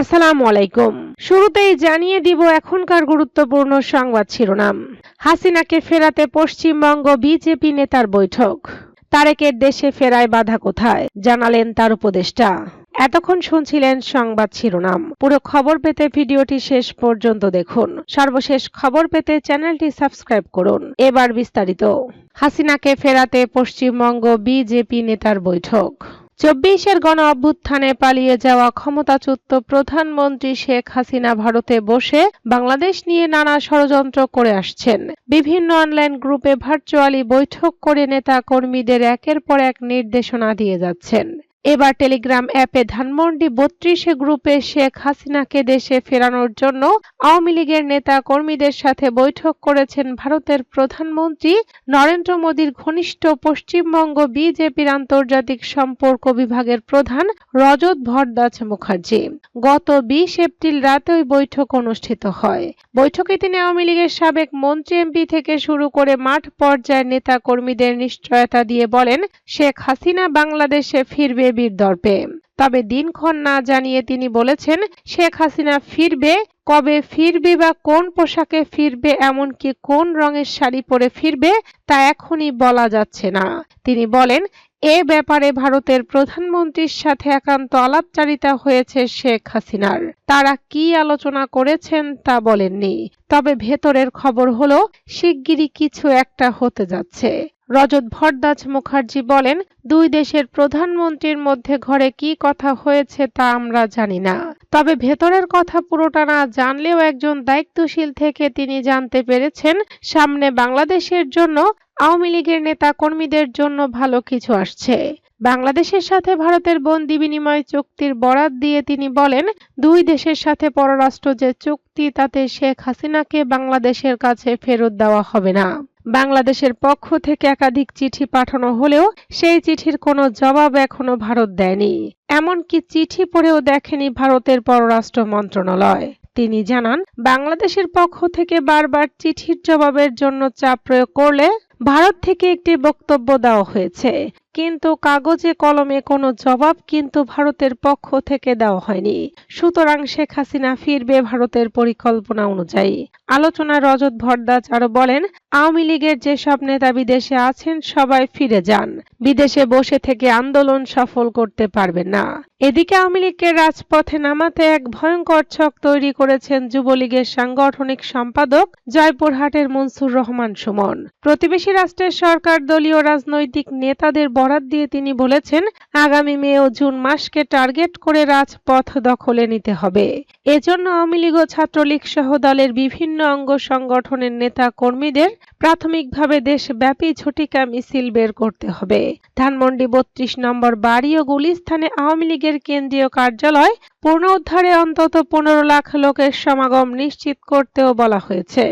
আসসালামু আলাইকুম। শুরুতেই জানিয়ে দিব এখনকার গুরুত্বপূর্ণ সংবাদ শিরোনাম। হাসিনাকে ফেরাতে পশ্চিমবঙ্গ বিজেপি নেতার বৈঠক। তারেকের দেশে ফেরায় বাধা কোথায়? জানালেন তার উপদেষ্টা। এতক্ষণ শুনছিলেন সংবাদ শিরোনাম। পুরো খবর পেতে ভিডিওটি শেষ পর্যন্ত দেখুন। সর্বশেষ খবর পেতে চ্যানেলটি সাবস্ক্রাইব করুন। এবার বিস্তারিত। হাসিনাকে ফেরাতে পশ্চিমবঙ্গ বিজেপি নেতার বৈঠক। চব্বিশের গণ অভ্যুত্থানে পালিয়ে যাওয়া ক্ষমতাচ্যুত প্রধানমন্ত্রী শেখ হাসিনা ভারতে বসে বাংলাদেশ নিয়ে নানা ষড়যন্ত্র করে আসছেন। বিভিন্ন অনলাইন গ্রুপে ভার্চুয়ালি বৈঠক করে নেতা কর্মীদের একের পর এক নির্দেশনা দিয়ে যাচ্ছেন। এবার টেলিগ্রাম অ্যাপে ধানমন্ডি বত্রিশে গ্রুপে শেখ হাসিনাকে দেশে ফেরানোর জন্য আওয়ামী লীগের নেতা কর্মীদের সাথে বৈঠক করেছেন ভারতের প্রধানমন্ত্রী নরেন্দ্র মোদীর ঘনিষ্ঠ পশ্চিমবঙ্গ বিজেপির আন্তর্জাতিক সম্পর্ক বিভাগের প্রধান রজত ভরদ্বাজ মুখার্জি। গত বিশ এপ্রিল রাতে ওই বৈঠক অনুষ্ঠিত হয়। বৈঠকে তিনি আওয়ামী লীগের সাবেক মন্ত্রী এমপি থেকে শুরু করে মাঠ পর্যায়ের নেতা কর্মীদের নিশ্চয়তা দিয়ে বলেন, শেখ হাসিনা বাংলাদেশে ফিরবে বীর দর্পে। তবে দিনক্ষণ না জানিয়ে তিনি বলেছেন, শেখ হাসিনা ফিরবে? কবে ফিরবে বা কোন পোশাকে ফিরবে, এমনকি কোন রঙের শাড়ি পরে ফিরবে, তা এখনই বলা যাচ্ছে না। তিনি বলেন, এ ব্যাপারে ভারতের প্রধানমন্ত্রীর সাথে একান্ত আলাপচারিতা হয়েছে শেখ হাসিনার। তারা কি আলোচনা করেছেন তা বলেননি। তবে ভেতরের খবর হলো, শিগগিরই কিছু একটা হতে যাচ্ছে। রজত ভরদ্বাজ মুখার্জি বলেন, দুই দেশের প্রধানমন্ত্রীর মধ্যে ঘরে কি কথা হয়েছে তা আমরা জানি না। তবে ভেতরের কথা পুরোটা না জানলেও একজন দায়িত্বশীল থেকে তিনি জানতে পেরেছেন, সামনে বাংলাদেশের জন্য, আওয়ামী লীগের নেতা কর্মীদের জন্য ভালো কিছু আসছে। বাংলাদেশের সাথে ভারতের বন্দি বিনিময় চুক্তির বরাত দিয়ে তিনি বলেন, দুই দেশের সাথে পররাষ্ট্র যে চুক্তি, তাতে শেখ হাসিনাকে বাংলাদেশের কাছে ফেরত দেওয়া হবে না। বাংলাদেশের পক্ষ থেকে একাধিক চিঠি পাঠানো হলেও সেই চিঠির কোনো জবাব এখনও ভারত দেয়নি। এমনকি চিঠি পড়েও দেখেনি ভারতের পররাষ্ট্র মন্ত্রণালয়। তিনি জানান, বাংলাদেশের পক্ষ থেকে বারবার চিঠির জবাবের জন্য চাপ প্রয়োগ করলে ভারত থেকে একটি বক্তব্য দেওয়া হয়েছে। কিন্তু কাগজে কলমে কোনো জবাব কিন্তু ভারতের পক্ষ থেকে দেওয়া হয়নি। সুতরাং শেখ হাসিনা ফিরবে ভারতের পরিকল্পনা অনুযায়ী। আলোচনায় রজত ভরদ্বাজ আরও বলেন, আওয়ামী লীগের যেসব নেতা বিদেশে আছেন সবাই ফিরে যান। বিদেশে বসে থেকে আন্দোলন সফল করতে পারবেন না। এদিকে আওয়ামী লীগকে রাজপথে নামাতে এক ভয়ঙ্কর ছক তৈরি করেছেন যুবলীগের সাংগঠনিক সম্পাদক জয়পুরহাটের মনসুর রহমান সুমন। প্রতিবেশী রাষ্ট্রের সরকার দলীয় রাজনৈতিক নেতাদের বরাত দিয়ে তিনি বলেছেন, আগামী মে ও জুন মাসকে টার্গেট করে রাজপথ দখলে নিতে হবে। এজন্য আওয়ামী লীগ ও ছাত্রলীগ সহ দলের বিভিন্ন অঙ্গ সংগঠনের নেতা কর্মীদের প্রাথমিকভাবে দেশব্যাপী ঝটিকা মিছিল বের করতে হবে। ধানমন্ডি বত্রিশ নম্বর বাড়ি ও গুলিস্থানে আওয়ামী লীগের কেন্দ্রীয় কার্যালয় পুনরুদ্ধারে অন্তত পনেরো লাখ লোকের সমাগম নিশ্চিত করতেও বলা হয়েছে।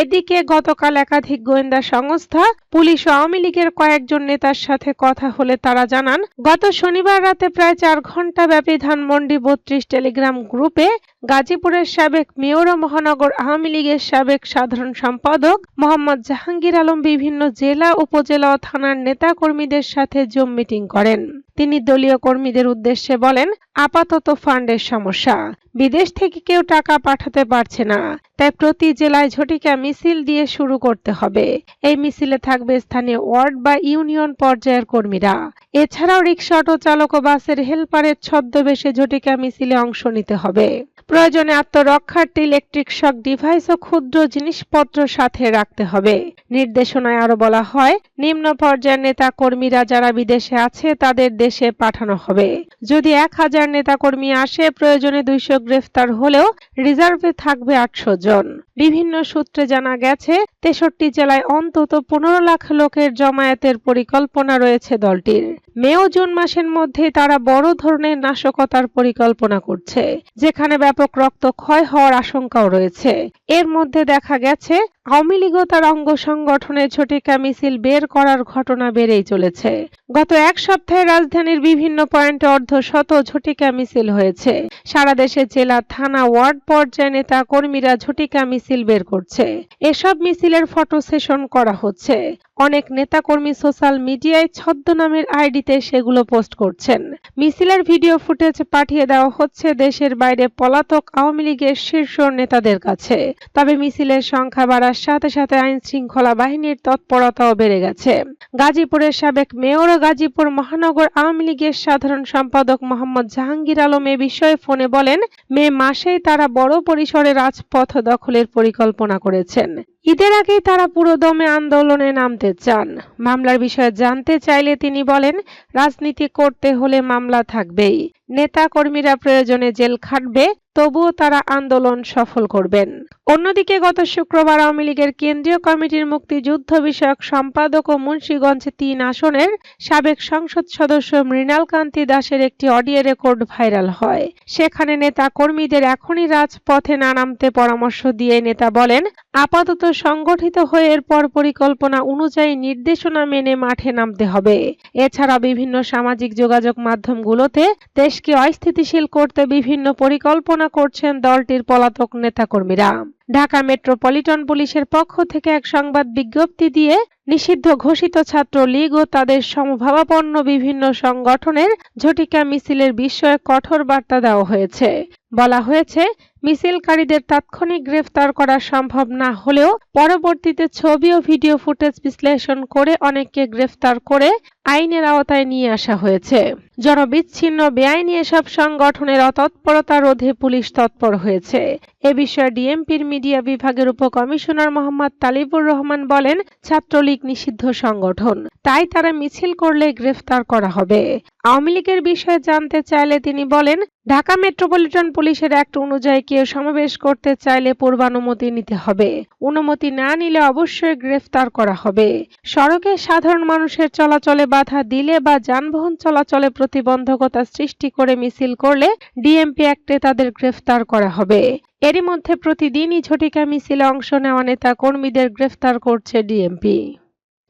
এদিকে গতকাল একাধিক গোয়েন্দা সংস্থা, পুলিশ আওয়ামী লীগের কয়েকজন নেতার সাথে কথা হলে তারা জানান, গত শনিবার রাতে প্রায় চার ঘণ্টা ব্যাপী ধানমন্ডি বত্রিশ টেলিগ্রাম গ্রুপে গাজীপুরের সাবেক মেয়র ও মহানগর আওয়ামী লীগের সাবেক সাধারণ সম্পাদক মোহাম্মদ জাহাঙ্গীর আলম বিভিন্ন জেলা, উপজেলা ও থানার নেতা কর্মীদের সাথে জুম মিটিং করেন। তিনি দলীয় কর্মীদের উদ্দেশ্যে বলেন, আপাতত ফান্ডের সমস্যা। বিদেশ থেকে কেউ টাকা পাঠাতে পারছে না। তাই প্রতি জেলায় ঝটিকা মিছিল দিয়ে শুরু করতে হবে। এই মিছিলে থাকবে স্থানীয় ওয়ার্ড বা ইউনিয়ন পর্যায়ের কর্মীরা। এছাড়াও রিক্সা অটো চালক ও বাসের হেলপারের ছদ্মবেশে ঝটিকা মিছিলে অংশ নিতে হবে। প্রয়োজনে আত্মরক্ষার্থে ইলেকট্রিক শক ডিভাইস ও ক্ষুদ্র জিনিসপত্র সাথে রাখতে হবে। নির্দেশনায় আরও বলা হয়, নিম্ন পর্যায়ের নেতা কর্মীরা যারা বিদেশে আছে তাদের দেশে পাঠানো হবে। যদি এক হাজার নেতা কর্মী আসে, প্রয়োজনে দুইশো গ্রেফতার হলেও রিজার্ভে থাকবে আটশো জন। বিভিন্ন সূত্রে জানা গেছে, তেষট্টি জেলায় অন্তত পনেরো লাখ লোকের জমায়েতের পরিকল্পনা রয়েছে দলটির। মে ও জুন মাসের মধ্যে তারা বড় ধরনের নাশকতার পরিকল্পনা করছে, যেখানে ব্যাপক রক্তক্ষয় হওয়ার আশঙ্কাও রয়েছে। এর মধ্যে দেখা গেছে, আওয়ামী লীগ তার অঙ্গ সংগঠনের ঝটিকা মিছিল বের করার ঘটনা বেড়েই চলেছে। গত এক সপ্তাহে রাজধানীর বিভিন্ন পয়েন্টে অর্ধ শত ঝটিকা মিছিল হয়েছে। সারা দেশে জেলা, থানা, ওয়ার্ড পর্যায়ে নেতা কর্মীরা ঝটিকা মিছিল বের করছে। এসব মিছিলের ফটো সেশন করা হচ্ছে। অনেক নেতাকর্মী সোশ্যাল মিডিয়ায় ছদ্মনামের আইডিতে সেগুলো পোস্ট করছেন। মিছিলের ভিডিও ফুটেজ পাঠিয়ে দেওয়া হচ্ছে দেশের বাইরে পলাতক আওয়ামী লীগের শীর্ষ নেতাদের কাছে। তবে মিছিলের সংখ্যা বাড়ার সাথে সাথে আইন শৃঙ্খলা বাহিনীর তৎপরতাও বেড়ে গেছে। গাজীপুরের সাবেক মেয়র ও গাজীপুর মহানগর আওয়ামী লীগের সাধারণ সম্পাদক মোহাম্মদ জাহাঙ্গীর আলম এ বিষয়ে ফোনে বলেন, মে মাসেই তারা বড় পরিসরে রাজপথ দখলের পরিকল্পনা করেছেন। ঈদের আগেই তারা পুরোদমে আন্দোলনে নামতে চান। মামলার বিষয়ে জানতে চাইলে তিনি বলেন, রাজনীতি করতে হলে মামলা থাকবেই। নেতা কর্মীরা প্রয়োজনে জেল খাটবে তবুও তারা আন্দোলন সফল করবেন। অন্যদিকে গত শুক্রবার আওয়ামী লীগের কেন্দ্রীয় কমিটির মুক্তিযুদ্ধ বিষয়ক সম্পাদক ও মুন্সীগঞ্জ তিন আসনের সাবেক সংসদ সদস্য মৃণাল কান্তি দাসের একটি অডিও রেকর্ড ভাইরাল হয়। সেখানে নেতা কর্মীদের এখনই রাজপথে না নামতে পরামর্শ দিয়ে নেতা বলেন, আপাতত সংগঠিত হয়ে এরপর পরিকল্পনা অনুযায়ী নির্দেশনা মেনে মাঠে নামতে হবে। এছাড়া বিভিন্ন সামাজিক যোগাযোগ মাধ্যমগুলোতে দেশকে অস্থিতিশীল করতে বিভিন্ন পরিকল্পনা করছেন দলটির পলাতক নেতাকর্মীরা। ঢাকা মেট্রোপলিটন পুলিশের পক্ষ থেকে এক সংবাদ বিজ্ঞপ্তি দিয়ে নিষিদ্ধ ঘোষিত ছাত্র লীগ ও তাদের সমভাবাপন্ন বিভিন্ন সংগঠনের ঝটিকা মিছিলের বিষয়ে কঠোর বার্তা দেওয়া হয়েছে। বলা হয়েছে, মিছিলকারীদের তাৎক্ষণিক গ্রেফতার করা সম্ভব না হলেও পরবর্তীতে ছবি ও ভিডিও ফুটেজ বিশ্লেষণ করে অনেককে গ্রেফতার করে আইনের আওতায় নিয়ে আসা হয়েছে। জনবিচ্ছিন্ন, বেআইনি এসব সংগঠনের অতৎপরতা রোধে পুলিশ তৎপর হয়েছে। এ বিষয়ে ডিএমপির মিডিয়া বিভাগের উপকমিশনার মোহাম্মদ তালিবুর রহমান বলেন, ছাত্রলীগ নিষিদ্ধ সংগঠন। তাই তারা মিছিল করলে গ্রেফতার করা হবে। আওয়ামী লীগের বিষয়ে জানতে চাইলে তিনি বলেন, ঢাকা মেট্রোপলিটন পুলিশের অ্যাক্ট অনুযায়ী কেউ সমাবেশ করতে চাইলে পূর্বানুমতি নিতে হবে। অনুমতি না নিলে অবশ্যই গ্রেফতার করা হবে। সড়কে সাধারণ মানুষের চলাচলে বাধা দিলে বা যানবাহন চলাচলে প্রতিবন্ধকতা সৃষ্টি করে মিছিল করলে ডিএমপি অ্যাক্টে তাদের গ্রেফতার করা হবে। এরই মধ্যে প্রতিদিনই ঝটিকা মিছিলে অংশ নেওয়া নেতা কর্মীদের গ্রেফতার করছে ডিএমপি।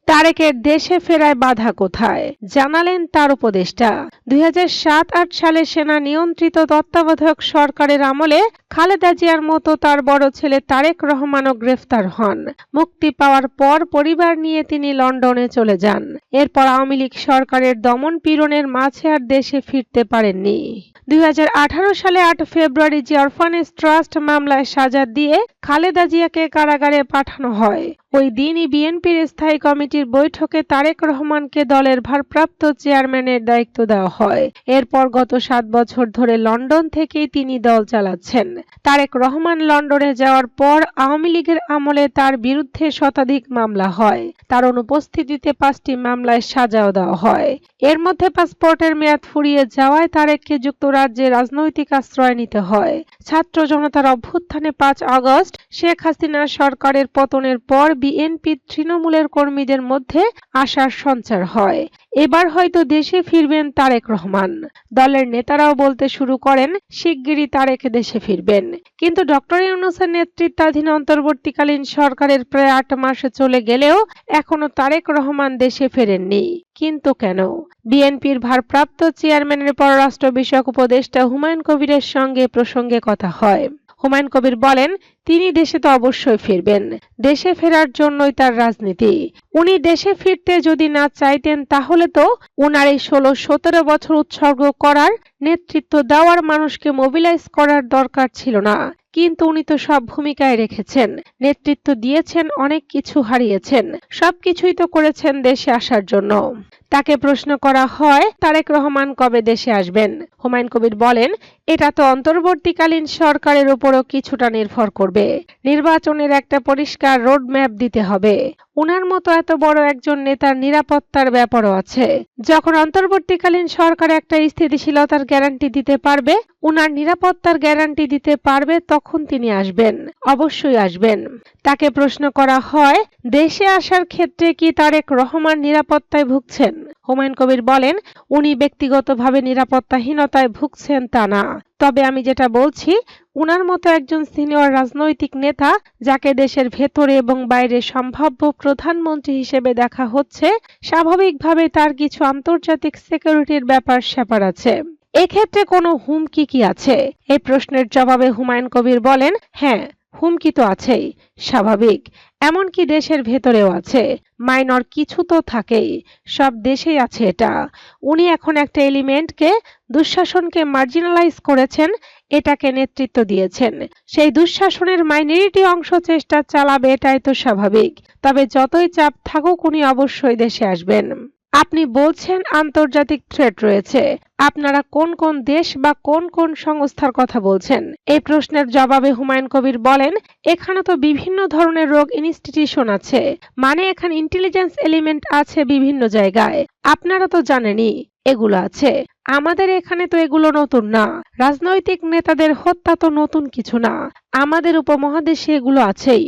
তারেকের দেশে ফেরায় বাধা কোথায়? জানালেন তার উপদেষ্টা। দুই আট সালে সেনা নিয়ন্ত্রিত তত্ত্বাবধায়ক সরকারের আমলে খালেদা জিয়ার মতো তার বড় ছেলে তারেক রহমানও গ্রেফতার হন। মুক্তি পাওয়ার পর পরিবার নিয়ে তিনি লন্ডনে চলে যান। এরপর আওয়ামী লীগ সরকারের দমন পীড়নের মাঝে আর দেশে ফিরতে পারেননি। দুই হাজার আঠারো সালে আট ফেব্রুয়ারি যে অরফানেজ ট্রাস্ট মামলায় সাজা দিয়ে খালেদা জিয়াকে কারাগারে পাঠানো হয়। ওই দিনই বিএনপির স্থায়ী কমিটির বৈঠকে তারেক রহমানকে দলের ভারপ্রাপ্ত চেয়ারম্যানের দায়িত্ব দেওয়া হয়। এরপর গত সাত বছর ধরে লন্ডন থেকেই তিনি দল চালাচ্ছেন। তারেক রহমান লন্ডনে যাওয়ার পর আওয়ামী লীগের আমলে তার বিরুদ্ধে শতাধিক মামলা হয়। তার অনুপস্থিতিতে পাঁচটি মামলায় সাজাও দেওয়া হয়। এর মধ্যে পাসপোর্টের মেয়াদ ফুরিয়ে যাওয়ায় তারেককে যুক্তরাজ্যে রাজনৈতিক আশ্রয় নিতে হয়। ছাত্র জনতার অভ্যুত্থানে পাঁচ আগস্ট শেখ হাসিনা সরকারের পতনের পর বিএনপি তৃণমূলের কর্মীদের মধ্যে আশার সঞ্চার হয়। এবার হয়তো দেশে ফিরবেন তারেক রহমান। দলের নেতারাও বলতে শুরু করেন, শিগগিরই তারেক দেশে ফিরবেন। কিন্তু ডক্টর ইউনুসের নেতৃত্বাধীন অন্তর্বর্তীকালীন সরকারের প্রায় আট মাসে চলে গেলেও এখনও তারেক রহমান দেশে ফেরেননি। কিন্তু কেন? বিএনপির ভারপ্রাপ্ত চেয়ারম্যানের পররাষ্ট্র বিষয়ক উপদেষ্টা হুমায়ুন কবিরের সঙ্গে প্রসঙ্গে কথা হয়। হুমায়ুন কবির বলেন, তিনি দেশে তো অবশ্যই ফিরবেন। দেশে ফেরার জন্যই তার রাজনীতি। উনি দেশে ফিরতে যদি না চাইতেন তাহলে তো উনার এই ষোলো সতেরো বছর উৎসর্গ করার, নেতৃত্ব দেওয়ার মানুষকে মোবিলাইজ করার দরকার ছিল না। কিন্তু উনি তো সব ভূমিকায় রেখেছেন। নেতৃত্ব দিয়েছেন, অনেক কিছু হারিয়েছেন। সবকিছুই তো করেছেন দেশে আসার জন্য। তাকে প্রশ্ন করা হয়, তারেক রহমান কবে দেশে আসবেন? হুমায়ুন কবির বলেন, এটা তো অন্তর্বর্তীকালীন সরকারের উপরও কিছুটা নির্ভর করবে। নির্বাচনের একটা পরিষ্কার রোডম্যাপ দিতে হবে। উনার মতো এত বড় একজন নেতার নিরাপত্তার ব্যাপারও আছে। যখন অন্তর্বর্তীকালীন সরকার একটা স্থিতিশীলতার গ্যারান্টি দিতে পারবে, উনার নিরাপত্তার গ্যারান্টি দিতে পারবে, তখন তিনি আসবেন, অবশ্যই আসবেন। তাকে প্রশ্ন করা হয়, দেশে আসার ক্ষেত্রে কি তারেক রহমান নিরাপত্তায় ভুগছেন? হুমায়ুন কবির বলেন, উনি ব্যক্তিগতভাবে নিরাপত্তাহীনতায় ভুগছেন তা না। তবে আমি যেটা বলছি, উনার মতো একজন সিনিয়র রাজনৈতিক নেতা, যাকে দেশের ভেতরে এবং বাইরে সম্ভাব্য প্রধানমন্ত্রী হিসেবে দেখা হচ্ছে, স্বাভাবিকভাবে তার কিছু আন্তর্জাতিক সিকিউরিটির ব্যাপার স্যাপার আছে। এক্ষেত্রে কোনো হুমকি কি আছে? এই প্রশ্নের জবাবে হুমায়ুন কবির বলেন হ্যাঁ হুমকি তো আছেই, স্বাভাবিক। এমনকি দেশের ভেতরেও আছে। মাইনর কিছু তো থাকেই। সব দেশেই আছে এটা। উনি এখন একটা এলিমেন্টকে, দুঃশাসনকে মার্জিনালাইজ করেছেন, এটাকে নেতৃত্ব দিয়েছেন। সেই দুঃশাসনের মাইনরিটি অংশ চেষ্টা চালাবে, এটাই তো স্বাভাবিক। তবে যতই চাপ থাকুক, উনি অবশ্যই দেশে আসবেন। আপনি বলছেন আন্তর্জাতিক থ্রেট রয়েছে। আপনারা কোন কোন দেশ বা কোন কোন সংস্থার কথা বলছেন? এই প্রশ্নের জবাবে হুমায়ুন কবির বলেন, এখানে তো বিভিন্ন ধরনের রোগ ইনস্টিটিউশন আছে। মানে এখানে ইন্টেলিজেন্স এলিমেন্ট আছে বিভিন্ন জায়গায়। আপনারা তো জানেনই, এগুলো আছে। আমাদের এখানে তো এগুলো নতুন না। রাজনৈতিক নেতাদের হত্যা তো নতুন কিছু না। আমাদের উপমহাদেশে এগুলো আছেই।